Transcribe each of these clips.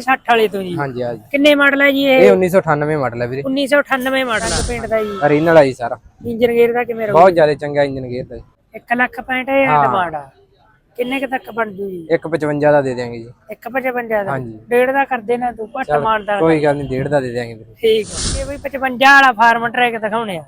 60 ਵਾਲੇ ਤੋਂ ਜੀ। ਹਾਂਜੀ ਆ ਜੀ ਕਿੰਨੇ ਮਾਡਲ ਹੈ ਜੀ ਇਹ? ਇਹ 1998 ਮਾਡਲ ਹੈ ਵੀਰੇ। 1998 ਮਾਡਲ ਹੈ ਪਿੰਡ ਦਾ ਜੀ। ਰੀਨਲ ਆਈ ਸਾਰਾ। ਇੰਜਨ ਗੇਅਰ ਦਾ ਕਿਵੇਂ ਰਹੂ ਬਹੁਤ ਜ਼ਿਆਦਾ ਚੰਗਾ ਇੰਜਨ ਗੇਅਰ ਦਾ 1 ਲੱਖ 65000 ਹਾਂ। ਡਿਮਾਂਡ ਆ। ਕਿੰਨੇ ਕੁ ਤੱਕ ਬਣ ਜੂ? ਜੀ 155 ਦਾ ਦੇ ਦਿਆਂਗੇ ਜੀ। 155 ਦਾ। ਹਾਂਜੀ। ਡੇਢ ਦਾ ਕਰਦੇ ਨਾ ਤੂੰ ਘੱਟ ਮਾਰਦਾ ਕੋਈ ਗੱਲ ਨਹੀਂ ਡੇਢ ਦਾ ਦੇ ਦਿਆਂਗੇ ਵੀਰੇ। ਠੀਕ ਹੈ ਇਹ ਵੀ 55 ਵਾਲਾ ਫਾਰਮ ਟਰੈਕ ਦਿਖਾਉਣੇ ਆ।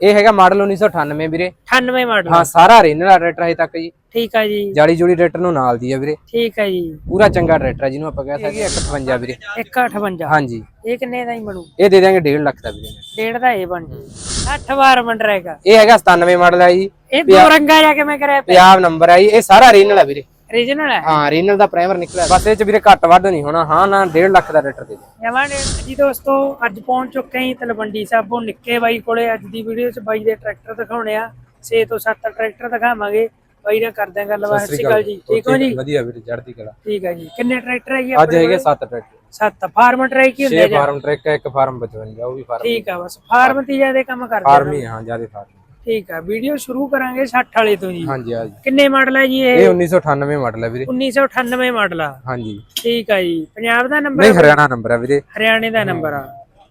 ਇਹ ਹੈਗਾ ਮਾਡਲ 1998 ਵੀਰੇ। 98 ਮਾਡਲ। ਹਾਂ ਸਾਰਾ ਟਰੈਕਟਰ ਹੈ ਤੱਕ ਜੀ। ਠੀਕ ਆ ਜੀ। ਜਾਲੀ ਜੁੜੀ ਟਰੈਕਟਰ ਨੂੰ ਨਾਲ ਦੀ ਹੈ ਵੀਰੇ। ਠੀਕ ਆ ਜੀ। ਪੂਰਾ ਚੰਗਾ ਟਰੈਕਟਰ ਹੈ ਜਿਹਨੂੰ ਆਪਾਂ ਕਹਿ ਸਕਦੇ ਹਾਂ 155 ਵੀਰੇ। 158 ਹਾਂਜੀ। ਇਹ ਕਿੰਨੇ ਦਾ ਹੀ ਬਣੂ? ਇਹ ਦੇ ਦਿਆਂਗੇ 1.5 ਲੱਖ ਦਾ ਵੀਰੇ। ਡੇਢ ਦਾ ਇਹ ਬਣ ਜੂ। 60 ਫਾਰਮ ਟਰੈਕ ਇਹ ਹੈਗਾ 97 ਮਾਡਲ ਹੈ ਜੀ। ਇਹ ਦੋ ਰੰਗਾ ਜਾ ਕਿਵੇਂ ਕਰਿਆ ਪੰਜਾਬ ਨੰਬਰ ਹੈ ਜੀ। ਇਹ ਸਾਰਾ ਰੀਨਲ ਹੈ ਵੀਰੇ। ਰੀਜਨਲ ਹੈ ਹਾਂ ਰੀਨਲ ਦਾ ਪ੍ਰਾਈਮਰ ਨਿਕਲਿਆ। ਬਸ ਇਹ ਚ ਵੀਰੇ ਘੱਟ ਵੱਧ ਨਹੀਂ ਹੋਣਾ। ਹਾਂ ਨਾ 1.5 ਲੱਖ ਦਾ ਟਰੈਕਟਰ ਦੇ ਦਿਓ। ਜਮਾਨ ਜੀ ਦੋਸਤੋ ਅੱਜ ਪਹੁੰਚ ਚੁੱਕੇ ਹਾਂ ਤਲਵੰਡੀ ਸਾਬੋ ਨਿੱਕੇ ਬਾਈ ਕੋਲੇ। ਅੱਜ ਦੀ ਵੀਡੀਓ 'ਚ ਬਾਈ ਦੇ ਟਰੈਕਟਰ ਦਿਖਾਉਣੇ ਆ। 6 ਤੋਂ 7 ਟਰੈਕਟਰ ਦਿਖਾਵਾਂਗੇ। ਬਾਈ ਨਾਲ ਕਰਦੇ ਆਂ ਗੱਲਬਾਤ। ਸਤਿ ਸ਼੍ਰੀ ਅਕਾਲ ਜੀ ਠੀਕ ਹੋ ਜੀ। ਵਧੀਆ ਵੀਰੇ ਚੜ੍ਹਦੀ ਕਲਾ। ਠੀਕ ਹੈ ਜੀ ਕਿੰਨੇ ਟਰੈਕਟਰ ਹੈ ਜੀ ਅੱਜ ਹੈਗੇ 7 ਟਰੈਕਟਰ। ਸੱਤ। ਫਾਰਮ ਟਰੈਕ ਹੀ ਹੁੰਦੇ 6 ਫਾਰਮ ਟਰੈਕ ਇੱਕ ਫਾਰਮ 55 ਉਹ ਵੀ ਫਾਰਮ ਠੀਕ ਆ ਬਸ। ਫਾਰਮ ਤੇ ਜ਼ਿਆਦਾ ਕੰਮ ਕਰਦੇ ਫਾਰਮ ਹੀ ਹੈ, ਹਾਂ ਜ਼ਿਆਦਾ ਫਾਰਮ। ਠੀਕ ਆ ਵੀਡੀਓ ਸ਼ੁਰੂ ਕਰਾਂਗੇ 60 ਵਾਲੇ ਤੋਂ ਜੀ। ਹਾਂਜੀ ਆ ਜੀ ਕਿੰਨੇ ਮਾਡਲ ਹੈ ਜੀ ਇਹ? ਇਹ 1998 ਮਾਡਲ ਹੈ ਵੀਰੇ। 1998 ਮਾਡਲ ਆ। ਹਾਂਜੀ। ਠੀਕ ਆ ਜੀ। ਪੰਜਾਬ ਦਾ ਨੰਬਰ ਨਹੀਂ ਹਰਿਆਣਾ ਨੰਬਰ ਹੈ ਵੀਰੇ। ਹਰਿਆਣੇ ਦਾ ਨੰਬਰ ਆ।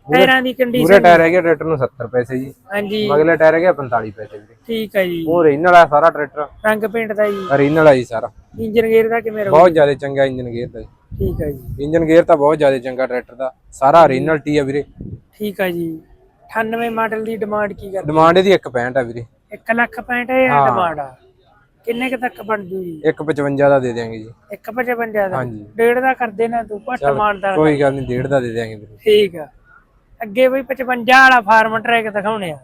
ਟਾਇਰਾਂ ਦੀ ਕੰਡੀਸ਼ਨ ਪੂਰੇ ਟਾਇਰ ਹੈਗੇ ਟਰੈਕਟਰ ਨੂੰ 70 ਪੈਸੇ ਜੀ। ਹਾਂਜੀ। ਅਗਲੇ ਟਾਇਰ ਹੈਗੇ 45 ਪੈਸੇ ਵੀਰੇ ਠੀਕ ਆ ਜੀ। ਉਹ ਰੀਨਲ ਹੈ ਸਾਰਾ ਟਰੈਕਟਰ। ਰੰਗ ਪੇਂਟ ਦਾ ਜੀ। ਰੀਨਲ ਹੈ ਜੀ ਸਾਰਾ। ਇੰਜਨ ਗੇਅਰ ਦਾ ਕਿਵੇਂ ਰਹੂ ਬਹੁਤ ਜ਼ਿਆਦਾ ਚੰਗਾ ਇੰਜਨ ਗੇਅਰ ਦਾ ਠੀਕ ਆ ਜੀ। ਇੰਜਨ ਗੇਅਰ ਤਾਂ ਬਹੁਤ ਜ਼ਿਆਦਾ ਚੰਗਾ ਟਰੈਕਟਰ ਦਾ। ਸਾਰਾ ਰੀਨਲ ਟੀ ਹੈ ਵੀਰੇ। ਠੀਕ ਆ ਜੀ। 98 ਮਾਡਲ ਦੀ ਡਿਮਾਂਡ ਕੀ ਕਰ ਡਿਮਾਂਡ ਇਹਦੀ 165 ਹੈ ਵੀਰੇ। 1 ਲੱਖ 65000 ਡਿਮਾਂਡ ਆ? ਕਿੰਨੇ ਕੁ ਤੱਕ ਬਣ ਜੂ? ਜੀ 155 ਦਾ ਦੇ ਦਿਆਂਗੇ ਜੀ। 155 ਦਾ? ਹਾਂਜੀ। ਡੇਢ ਦਾ ਕਰਦੇ ਨਾ ਤੂੰ ਘੱਟ ਮਾਨਦਾ ਕੋਈ ਗੱਲ ਨਹੀਂ ਡੇਢ ਦਾ ਦੇ ਦਿਆਂਗੇ ਵੀਰੇ। ਠੀਕ ਆ। ਅੱਗੇ ਬਈ 55 ਵਾਲਾ ਫਾਰਮ ਟਰੈਕ ਦਿਖਾਉਣੇ ਆ।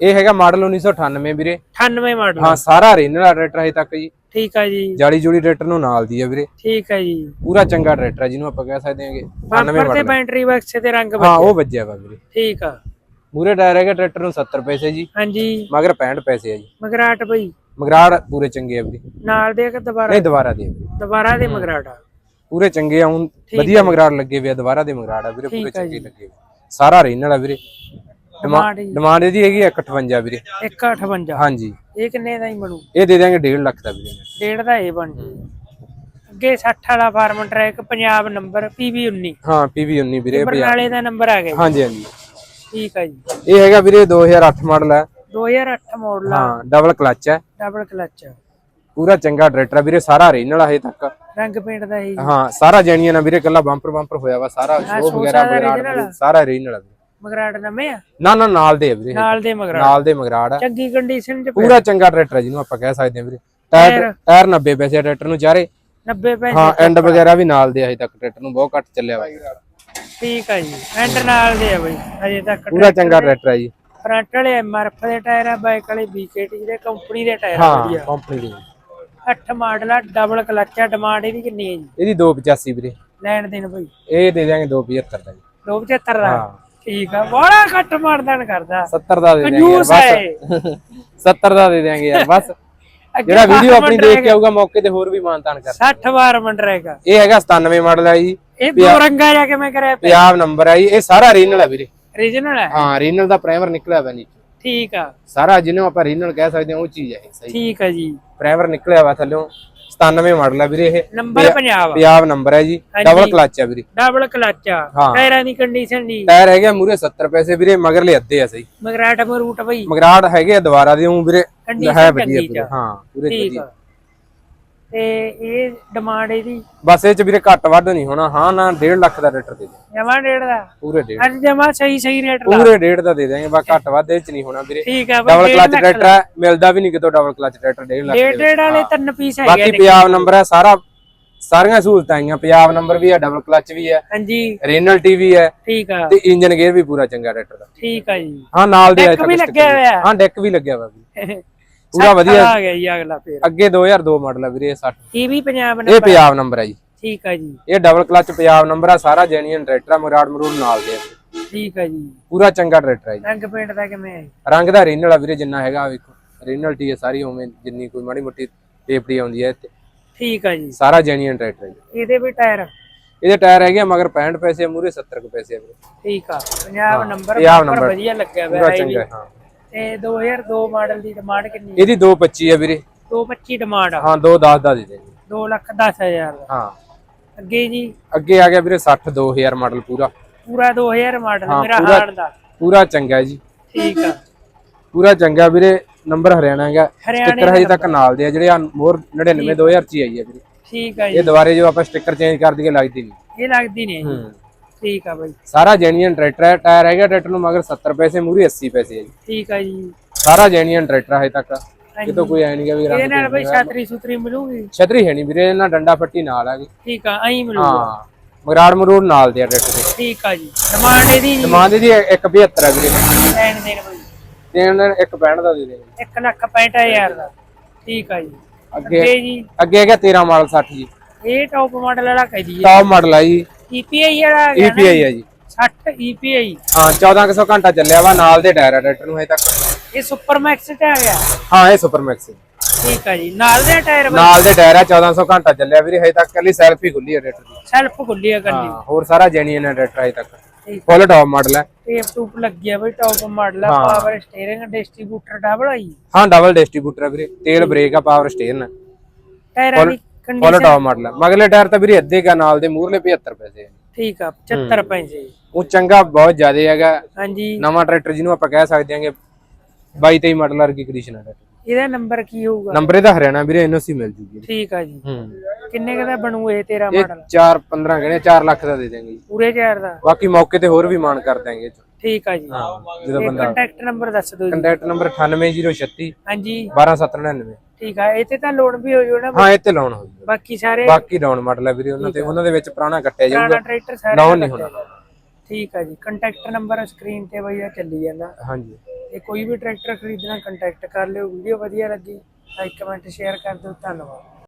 ਇਹ ਹੈਗਾ ਮਾਡਲ 1998 ਵੀਰੇ। 98 ਮਾਡਲ। ਹਾਂ ਸਾਰਾ ਰੀਨਲ ਟਰੈਕਟਰ ਹੈ ਤੱਕ ਜੀ। ਠੀਕ ਆ ਜੀ। ਜਾਲੀ ਜੁੜੀ ਟਰੈਕਟਰ ਨੂੰ ਨਾਲ ਦੀ ਹੈ ਵੀਰੇ। ਠੀਕ ਆ ਜੀ। ਪੂਰਾ ਚੰਗਾ ਟਰੈਕਟਰ ਹੈ ਜਿਹਨੂੰ ਆਪਾਂ ਕਹਿ ਸਕਦੇ ਹਾਂਗੇ। 99 ਬੰਪਰ ਤੇ ਮਾਡਲ ਬੈਟਰੀ ਬਕਸੇ ਤੇ ਰੰਗ ਹਾਂ ਉਹ ਵੱਜਿਆ ਵਾ ਵੀਰੇ। ਠੀਕ ਆ। ਮੂਰੇ ਟਾਇਰ ਹੈਗਾ ਟਰੈਕਟਰ ਨੂੰ 70 ਪੈਸੇ ਜੀ। ਹਾਂਜੀ। ਮਗਰ 65 ਪੈਸੇ ਆ ਜੀ। ਮਗਰਾਟ ਬਈ। ਮਗਰਾੜ ਪੂਰੇ ਚੰਗੇ ਆ ਵੀਰੇ। ਨਾਲ ਦੇ ਕੇ ਦੁਬਾਰਾ? ਨਹੀਂ ਦੁਬਾਰਾ ਦੇ। ਦੁਬਾਰਾ ਦੇ ਮਗਰਾਟ ਆ। ਪੂਰੇ ਚੰਗੇ ਆ ਹੁਣ ਵਧੀਆ ਮਗਰਾੜ ਲੱਗੇ ਆ ਦੁਬਾਰਾ ਦੇ ਮਗਰਾੜ ਆ ਵੀਰੇ ਪੂਰੇ ਆ ਚੰਗੇ ਲੱਗੇ। ਸਾਰਾ ਰੀਨਲ ਆ ਵੀਰੇ। ਡਿਮਾਂਡ ਜੀ। ਡਿਮਾਂਡ ਇਹਦੀ ਹੈਗੀ 158 ਵੀਰੇ। 158 ਹਾਂਜੀ। ਇਹ ਕਿੰਨੇ ਦਾ ਹੀ ਬਣੂ? ਇਹ ਦੇ ਦਿਆਂਗੇ 1.5 ਲੱਖ ਦਾ ਵੀਰੇ। ਡੇਢ ਦਾ ਇਹ ਬਣ ਜੂ। ਅੱਗੇ 60 ਵਾਲਾ Farmtrac Punjab number PV19 ਹਾਂ 19 ਵੀਰੇ ਬਰਨਾਲੇ ਦਾ ਨੰਬਰ ਆ ਗਿਆ ਜੀ। ਹਾਂਜੀ ਹਾਂਜੀ। ਠੀਕ ਆ ਜੀ। ਇਹ ਹੈਗਾ ਵੀਰੇ 2008 ਮਾਡਲ ਹੈ। 2008 ਮਾਡਲ ਆ। ਹਾਂ ਡਬਲ ਕਲਚ ਹੈ। ਡਬਲ ਕਲਚ ਪੂਰਾ ਚੰਗਾ ਟਰੈਕਟਰ ਆ ਵੀਰੇ ਸਾਰਾ ਰੀਨਲ ਹਜੇ ਤੱਕ ਰੰਗ ਪੇਂਟ ਦਾ ਹੀ ਹਾਂ ਸਾਰਾ ਜੈਨੀਆਂ ਨਾ ਵੀਰੇ ਕੱਲਾ ਬੰਪਰ ਬੰਪਰ ਹੋਇਆ ਵਾ ਸਾਰਾ ਸ਼ੋ ਵਗੈਰਾ ਵਗੈਰਾ ਸਾਰਾ ਰੀਨਲ ਆ ਵੀਰੇ। ਮਗਰਾਟ ਨਵੇਂ ਆ? ਨਾ ਨਾ ਨਾਲ ਦੇ ਆ ਵੀਰੇ। ਨਾਲ ਦੇ ਮਗਰਾਟ ਨਾਲ ਦੇ ਮਗਰਾੜ ਆ। ਚੰਗੀ ਕੰਡੀਸ਼ਨ ਚ ਪੂਰਾ ਚੰਗਾ ਟਰੈਕਟਰ ਹੈ ਜਿਹਨੂੰ ਆਪਾਂ ਕਹਿ ਸਕਦੇ ਹਾਂ ਵੀਰੇ। Tyre tyre. 90 ਪੈਸੇ ਆ ਟਰੈਕਟਰ ਨੂੰ ਚਾਰੇ 90 ਪੈਸੇ ਹਾਂ ਐਂਡ ਵਗੈਰਾ ਵੀ ਨਾਲ ਦੇ ਆ ਹਜੇ ਤੱਕ ਟਰੈਕਟਰ ਨੂੰ ਬਹੁਤ ਘੱਟ ਚੱਲਿਆ ਵਾ। ਠੀਕ ਆ ਜੀ। ਐਂਡ ਨਾਲ ਦੇ ਆ ਬਈ ਅਜੇ ਤੱਕ ਪੂਰਾ ਚੰਗਾ ਟਰੈਕਟਰ ਹੈ ਜੀ। ਫਰੰਟ ਵਾਲੇ ਐਮਆਰਐਫ ਦੇ ਟਾਇਰ ਆ ਬਾਈਕ ਵਾਲੇ ਬੀਕੇਟੀ ਦੇ ਕੰਪਨੀ ਦੇ ਟਾਇਰ ਆ ਹਾਂ ਵਧੀਆ। ਕੰਪਨੀ ਦੀ। 8 ਮਾਡਲ ਆ ਡਬਲ ਕਲਚ ਆ ਡਿਮਾਂਡ ਇਹਦੀ ਕਿੰਨੀ ਹੈ ਜੀ? ਇਹਦੀ 285 ਵੀਰੇ। ਲੈਣ ਦੇਣ ਬਈ। ਇਹ ਦੇ ਦਿਆਂਗੇ 275 ਦਾ ਜੀ। 275 ਦਾ? ਠੀਕ ਆ ਬੜਾ ਘੱਟ ਮਾਰਦਾਨ ਕਰਦਾ। 70 ਦਾ ਦੇ ਦਿਆਂਗੇ ਬਸ। 70 ਦਾ ਦੇ ਦਿਆਂਗੇ ਯਾਰ ਬਸ। ਜਿਹੜਾ ਵੀਡੀਓ ਆਪਣੀ ਦੇਖ ਕੇ ਆਊਗਾ ਮੌਕੇ ਤੇ ਹੋਰ ਵੀ ਮਾਨਤਾਨ ਕਰ। 60 ਵਾਰ ਮੰਡਰੇਗਾ ਇਹ ਹੈਗਾ 97 ਮਾਡਲ ਹੈ ਜੀ। ਇਹ ਦੋ ਰੰਗਾ ਜਾ ਕਿਵੇਂ ਕਰਿਆ ਪੰਜਾਬ ਨੰਬਰ ਹੈ ਜੀ। ਇਹ ਸਾਰਾ ਰੀਨਲ ਹੈ ਵੀਰੇ। ਰੀਜਨਲ ਹੈ ਹਾਂ ਰੀਨਲ ਦਾ ਪ੍ਰਾਈਮਰ ਨਿਕਲਿਆ ਵਾ ਨੀਚੇ। ਠੀਕ ਆ। ਸਾਰਾ ਜਿਹਨੂੰ ਆਪਾਂ ਰੀਨਲ ਕਹਿ ਸਕਦੇ ਹਾਂ ਉਹ ਚੀਜ਼ ਹੈ ਸਹੀ। ਠੀਕ ਆ ਜੀ। ਪ੍ਰਾਈਮਰ ਨਿਕਲਿਆ ਵਾ ਥੱਲੋਂ 97 ਮਾਡਲ ਹੈ ਵੀਰੇ ਇਹ। ਨੰਬਰ ਪੰਜਾਬ ਪੰਜਾਬ ਨੰਬਰ ਹੈ ਜੀ। ਡਬਲ ਕਲਚ ਹੈ ਵੀਰੇ। ਡਬਲ ਕਲਚ ਆ। ਟਾਇਰਾਂ ਦੀ ਕੰਡੀਸ਼ਨ ਦੀ ਟਾਇਰ ਹੈਗੇ ਮੂਰੇ 70 ਪੈਸੇ ਵੀਰੇ ਮਗਰਲੇ ਅੱਧੇ ਆ ਸਹੀ। ਮਗਰਾਟ ਮਰੂਟ ਬਈ। ਮਗਰਾੜ ਹੈਗੇ ਆ ਦੁਬਾਰਾ ਦੇ ਉਹ ਵੀਰੇ ਹੈ ਵਧੀਆ ਹਾਂ ਪੂਰੇ ਠੀਕ ਆ। ਤੇ ਇਹ ਡਿਮਾਂਡ ਇਹਦੀ ਬਸ ਇਹ ਚ ਵੀਰੇ ਘੱਟ ਵੱਧ ਨਹੀਂ ਹੋਣਾ। ਹਾਂ ਨਾ 1.5 ਲੱਖ ਦਾ ਰੇਟਰ ਦੇ ਦੇ ਜਮਾ ਡੇਢ ਦਾ? ਪੂਰੇ ਡੇਢ। ਅੱਜ ਜਮਾ ਸਹੀ ਸਹੀ ਰੇਟ ਲਾ ਪੂਰੇ ਡੇਢ ਦਾ ਦੇ ਦੇਾਂਗੇ ਬਸ ਘੱਟ ਵੱਧ ਇਹ ਚ ਨਹੀਂ ਹੋਣਾ ਵੀਰੇ। ਠੀਕ ਬਈ ਡਬਲ ਕਲਚ ਟਰੈਕਟਰ ਹੈ ਮਿਲਦਾ ਵੀ ਨਹੀਂ ਕਿਤੋਂ ਡਬਲ ਕਲਚ ਟਰੈਕਟਰ 1.5 ਲੱਖ ਡੇਢ ਡੇਢ ਵਾਲੇ ਤਿੰਨ ਪੀਸ ਹੈਗੇ ਬਾਕੀ ਪੰਜਾਬ ਨੰਬਰ ਹੈ ਸਾਰਾ ਸਾਰੀਆਂ ਸਹੂਲਤਾਂ ਆਈਆਂ। ਪੰਜਾਬ ਨੰਬਰ ਵੀ ਹੈ ਡਬਲ ਕਲਚ ਵੀ ਹੈ। ਹਾਂਜੀ। ਰੀਨਲ ਟੀਵੀ ਹੈ। ਠੀਕ ਆ। ਤੇ ਇੰਜਨ ਗੇਅਰ ਵੀ ਪੂਰਾ ਚੰਗਾ ਟਰੈਕਟਰ ਦਾ। ਠੀਕ ਆ ਜੀ। ਹਾਂ ਨਾਲ ਦੇ ਡੈਕ ਵੀ ਲੱਗਿਆ ਹੋਇਆ। ਹਾਂ ਡੈਕ ਵੀ ਲੱਗਿਆ ਵਾ ਵੀ। ਪੂਰਾ ਵਧੀਆ। ਆ ਗਿਆ ਜੀ ਅਗਲਾ ਫੇਰ। ਅੱਗੇ 2002 ਮਾਡਲ ਹੈ ਵੀਰੇ ਇਹ 60 ਇਹ ਵੀ ਪੰਜਾਬ ਇਹ ਨੰਬਰ ਪੰਜਾਬ ਨੰਬਰ ਹੈ ਜੀ। ਠੀਕ ਆ ਜੀ। ਇਹ ਡਬਲ ਕਲਚ ਪੰਜਾਬ ਨੰਬਰ ਆ ਸਾਰਾ ਜੈਨੀਅਨ ਟਰੈਕਟਰ ਆ ਮਰਾੜ ਮਰੂੜ ਨਾਲ ਦੇ ਆ। ਠੀਕ ਆ ਜੀ। ਪੂਰਾ ਚੰਗਾ ਟਰੈਕਟਰ ਹੈ ਜੀ। ਰੰਗ ਪੇਂਟ ਦਾ ਕਿਵੇਂ ਹੈ ਰੰਗ ਦਾ ਰੀਨਲ ਆ ਵੀਰੇ ਜਿੰਨਾ ਹੈਗਾ ਆਹ ਵੇਖੋ। ਰੀਨਲ ਟੀ ਹੈ ਸਾਰੀ ਉਵੇਂ ਜਿੰਨੀ ਕੋਈ ਮਾੜੀ ਮੋਟੀ ਟੇਪੜੀ ਆਉਂਦੀ ਹੈ ਇੱਥੇ। ਠੀਕ ਆ ਜੀ। ਸਾਰਾ ਜੈਨੀਅਨ ਟਰੈਕਟਰ ਹੈ ਜੀ। ਇਹਦੇ ਵੀ ਟਾਇਰ? ਇਹਦੇ ਟਾਇਰ ਹੈਗੇ ਆ ਮਗਰ 65 ਪੈਸੇ ਮੂਰੇ 70 ਕੁ ਪੈਸੇ ਆ ਵੀਰੇ। ਠੀਕ ਆ। Punjab number Punjab number number। ਵਧੀਆ ਲੱਗਿਆ ਪੂਰਾ ਹੋਇਆ ਇਹ ਵੀ। ਚੰਗਾ ਹੈ, ਹਾਂ। ਤੇ 2002 ਮਾਡਲ ਦੀ ਡਿਮਾਂਡ ਕਿੰਨੀ ਹੈ? ਇਹਦੀ 225 ਹੈ ਵੀਰੇ। 225 ਡਿਮਾਂਡ ਆ। ਹਾਂ 210 ਦਾ ਦੇ ਦੇ 2 ਲੱਖ 10 ਹਜ਼ਾਰ ਦਾ। ਹਾਂ। ਅੱਗੇ ਜੀ? ਅੱਗੇ ਆ ਗਿਆ ਵੀਰੇ 60 2000 ਮਾਡਲ ਪੂਰਾ। ਪੂਰਾ 2000 ਮਾਡਲ ਮੇਰਾ ਹਾਰਨ ਦਾ। ਪੂਰਾ ਚੰਗਾ ਜੀ। ਠੀਕ ਆ। ਪੂਰਾ ਚੰਗਾ ਵੀਰੇ ਨੰਬਰ ਹਰਿਆਣਾ ਹੈਗਾ। ਸਟicker ਹਜੇ ਤੱਕ ਨਾਲ ਦੇ ਆ ਜਿਹੜੇ ਮੋਰ 99 2000 ਚ ਹੀ ਆਈ ਹੈ ਵੀਰੇ। ਠੀਕ ਆ ਜੀ। ਇਹ ਦੁਬਾਰੇ ਜੋ ਆਪਾਂ ਸਟicker ਚੇਂਜ ਕਰ ਦਈਏ ਲੱਗਦੀ ਨਹੀਂ। ਇਹ ਲੱਗਦੀ ਨਹੀਂ। ਠੀਕ ਆ ਬਾਈ। ਸਾਰਾ ਜੈਨੂਇਨ ਟਰੈਕਟਰ ਹੈ ਟਾਇਰ ਹੈਗਾ ਟਰੈਕਟਰ ਨੂੰ ਮਗਰ 70 ਪੈਸੇ ਮੂਰੀ 80 ਪੈਸੇ ਹੈ ਜੀ। ਠੀਕ ਆ ਜੀ। ਸਾਰਾ ਜੈਨੂਇਨ ਟਰੈਕਟਰ ਹੈ ਤੱਕ। ਕਿਤੋਂ ਕੋਈ ਐ ਨਹੀਂਗਾ ਵੀ ਇਹਦੇ ਰੰਗ ਨਾਲ ਬਾਈ ਛਾਤਰੀ ਸੂਤਰੀ ਮਿਲੂਗੀ? ਛਤਰੀ ਹੈ ਨਹੀਂ ਵੀਰੇ ਇਹਨਾਂ ਡੰਡਾ ਫੱਟੀ ਨਾਲ ਹੈਗੀ ਠੀਕ ਆ ਐਂ ਮਿਲੂਗਾ। ਹਾਂ ਮਗਰਾੜ ਮਰੂੜ ਨਾਲ ਦੇ ਆ ਟਰੈਕਟਰ ਦੇ। ਠੀਕ ਆ ਜੀ। ਡਿਮਾਂਡ ਇਹਦੀ ਜੀ। ਡਿਮਾਂਡ ਇਹਦੀ 175 ਹੈ ਵੀਰੇ। ਲੈਣ ਦੇਣ ਬਾਈ। ਦੇਣ 165 ਦਾ ਦੇ ਦੇ। 1 ਲੱਖ 65000 ਦਾ। ਠੀਕ ਆ ਜੀ। ਅੱਗੇ ਜੀ। ਅੱਗੇ ਹੈਗਾ 13 ਮਾਡਲ 60 ਜੀ। ਇਹ ਟੌਪ ਮਾਡਲ ਵਾਲਾ ਕਹਿ ਦਈਏ ਟੌਪ ਮਾਡਲ ਹੈ ਜੀ। EPI ਆ ਗਿਆ ਨਾ EPI ਹੈ ਜੀ। 60 EPI ਹਾਂ 1400 ਘੰਟਾ ਚੱਲਿਆ ਵਾ ਨਾਲ ਦੇ ਟਾਇਰ ਆ ਟਰੈਕਟਰ ਨੂੰ ਹਜੇ ਤੱਕ। ਇਹ ਸੁਪਰ ਮੈਕਸ ਤੇ ਆ ਗਿਆ। ਹਾਂ ਇਹ ਸੁਪਰ ਮੈਕਸ ਠੀਕ ਆ ਜੀ। ਨਾਲ ਦੇ ਟਾਇਰ ਨਾਲ ਦੇ ਟਾਇਰ ਆ 1400 ਘੰਟਾ ਚੱਲਿਆ ਵੀਰੇ ਹਜੇ ਤੱਕ ਕੱਲੀ ਸੈਲਫ ਹੀ ਖੁੱਲੀ ਹੈ ਟਰੈਕਟਰ ਦੀ। ਸੈਲਫ ਖੁੱਲੀ ਆ ਗੱਡੀ। ਹਾਂ ਹੋਰ ਸਾਰਾ ਜੈਨੂਇਨ ਹੈ ਟਰੈਕਟਰ ਹਜੇ ਤੱਕ। ਫੁੱਲ ਟੌਪ ਮਾਡਲ ਹੈ ਟੇਪ ਟੂਪ ਲੱਗਿਆ ਬਈ ਟੌਪ ਮਾਡਲ ਆ ਹਾਂ। ਪਾਵਰ ਸਟੀਅਰਿੰਗ ਡਿਸਟ੍ਰੀਬਿਊਟਰ ਡਬਲ ਆਈ ਹਾਂ ਡਬਲ ਡਿਸਟ੍ਰੀਬਿਊਟਰ ਵੀਰੇ। ਤੇਲ ਬ੍ਰੇਕ ਆ ਪਾਵਰ ਸਟੀਅਰਿੰਗ ਟਾਇਰਾਂ ਦੀ ਫੁੱਲ ਕੰਡੀਸ਼ਨ ਟੌਪ ਮਾਡਲ ਹੈ ਮਗਲੇ ਟਾਇਰ ਤਾਂ ਵੀਰੇ ਅੱਧੇ ਕਾ ਨਾਲ ਦੇ ਮੂਰਲੇ 75 ਪੈਸੇ ਹੈ ਠੀਕ ਆ 75 ਪੈਸੇ ਉਹ ਚੰਗਾ ਬਹੁਤ ਜ਼ਿਆਦਾ ਹੈਗਾ। ਹਾਂਜੀ। ਨਵਾਂ ਟਰੈਕਟਰ ਜਿਹਨੂੰ ਆਪਾਂ ਕਹਿ ਸਕਦੇ ਹਾਂਗੇ 22 23 ਮਾਡਲ ਵਰਗੀ ਕੰਡੀਸ਼ਨ ਹੈ ਇਹਦਾ ਨੰਬਰ ਕੀ ਹੋਊਗਾ? ਨੰਬਰ ਇਹਦਾ ਹਰਿਆਣਾ ਵੀਰੇ ਐਨਓਸੀ ਮਿਲ ਜੂਗੀ। ਠੀਕ ਆ ਜੀ। ਹੂੰ। ਕਿੰਨੇ ਕੁ ਦਾ ਬਣੂ ਇਹ ਤੇਰਾ ਇਹ ਮਾਡਲ 4 15 ਕਹਿੰਦੇ 4 ਲੱਖ ਦਾ ਦੇ ਦੇਣਗੇ ਜੀ। ਪੂਰੇ ਚਾਰ ਦਾ? ਬਾਕੀ ਮੌਕੇ ਤੇ ਹੋਰ ਵੀ ਮਾਨ ਕਰ ਦਾਂਗੇ ਇਹ 'ਚ। ਠੀਕ ਆ ਜੀ। ਹਾਂ। ਜਦੋਂ ਬੰਦਾ ਕੰਟੈਕਟ ਨੰਬਰ ਦੱਸ ਦਿਓ ਜੀ। ਕੰਟੈਕਟ ਨੰਬਰ 98036 ਹਾਂਜੀ। 12799 ਠੀਕ ਆ ਇਹ ਤੇ ਤਾਂ ਲੋਡ ਵੀ ਹੋ ਨਾ ਹਾਂ ਇਹ ਤੇ ਲਾਉਣ ਹੋ ਜਾਊਗਾ ਬਾਕੀ ਸਾਰੇ ਬਾਕੀ ਡਾਊਨ ਮਾਡਲ ਹੈ ਵੀਰੇ ਉਹਨਾਂ ਤੇ ਉਹਨਾਂ ਦੇ ਵਿੱਚ ਪੁਰਾਣਾ ਕੱਟਿਆ ਪੁਰਾਣਾ ਜਾਊਗਾ ਟਰੈਕਟਰ ਸਾਰੇ ਡਾਊਨ ਨਹੀਂ ਹੋਣਾ। ਠੀਕ ਆ ਜੀ ਕੰਟੈਕਟ ਨੰਬਰ ਸਕਰੀਨ ਤੇ ਬਈ ਆ ਚੱਲੀ ਜਾਂਦਾ। ਹਾਂਜੀ। ਇਹ ਕੋਈ ਵੀ ਟਰੈਕਟਰ ਖਰੀਦਣਾ ਕੰਟੈਕਟ ਕਰ ਲਿਓ ਵੀਡੀਓ ਵਧੀਆ ਲੱਗੀ ਲਾਈਕ ਕਮੈਂਟ ਸ਼ੇਅਰ ਕਰ ਦਿਓ ਧੰਨਵਾਦ।